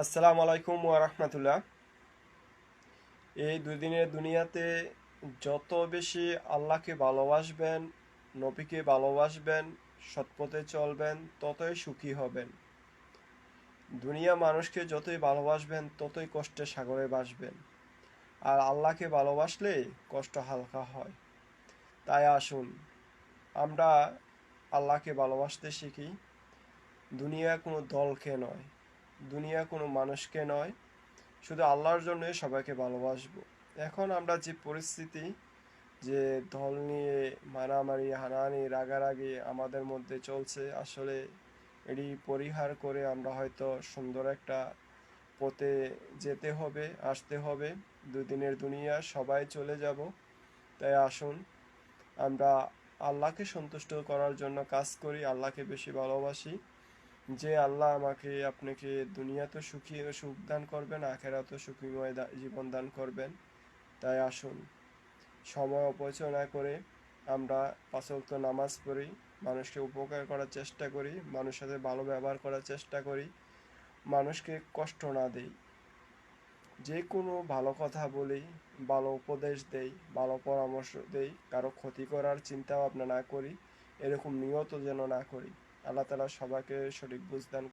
আসসালামু আলাইকুম রাহমাতুল্লাহ। এই দুই দিনের দুনিয়াতে যত বেশি আল্লাহকে ভালোবাসবেন, নবীকে ভালোবাসবেন, সৎপথে চলবেন, ততই সুখী হবেন। দুনিয়া মানুষকে যতই ভালোবাসবেন, ততই কষ্টের সাগরে বাসবেন। আর আল্লাহকে ভালোবাসলে কষ্ট হালকা হয়। তাই আসুন, আমরা আল্লাহকে ভালোবাসতে শিখি। দুনিয়া কোনো দলকে নয়। দুনিয়া কোনো মানুষকে নয়, শুধু আল্লাহর জন্য সবাইকে ভালোবাসবো। এখন আমরা যে পরিস্থিতি, যে দল নিয়ে মারামারি, হানাহানি, রাগারাগি আমাদের মধ্যে চলছে, আসলে এটি পরিহার করে আমরা হয়তো সুন্দর একটা পথে যেতে হবে, আসতে হবে। দুদিনের দুনিয়া, সবাই চলে যাব। তাই আসুন, আমরা আল্লাহকে সন্তুষ্ট করার জন্য কাজ করি, আল্লাহকে বেশি ভালোবাসি। যে আল্লাহ আমাকে, আপনাকে দুনিয়াতে সুখী সুখ দান করবেন আখেরাতে সুখীময় জীবন দান করবেন। তাই আসুন, সময় অপচয় না করে আমরা পাঁচক্ত নামাজ পড়ি, মানুষকে উপকার করার চেষ্টা করি, মানুষের সাথে ভালো ব্যবহার করার চেষ্টা করি, মানুষকে কষ্ট না দেই। যে কোনো ভালো কথা বলি, ভালো উপদেশ দেই, ভালো পরামর্শ দেই, কারও ক্ষতি করার চিন্তা ভাবনা না করি, এরকম নিয়ত যেন না করি। আল্লাহ তালা সবাইকে সঠিক বুঝদান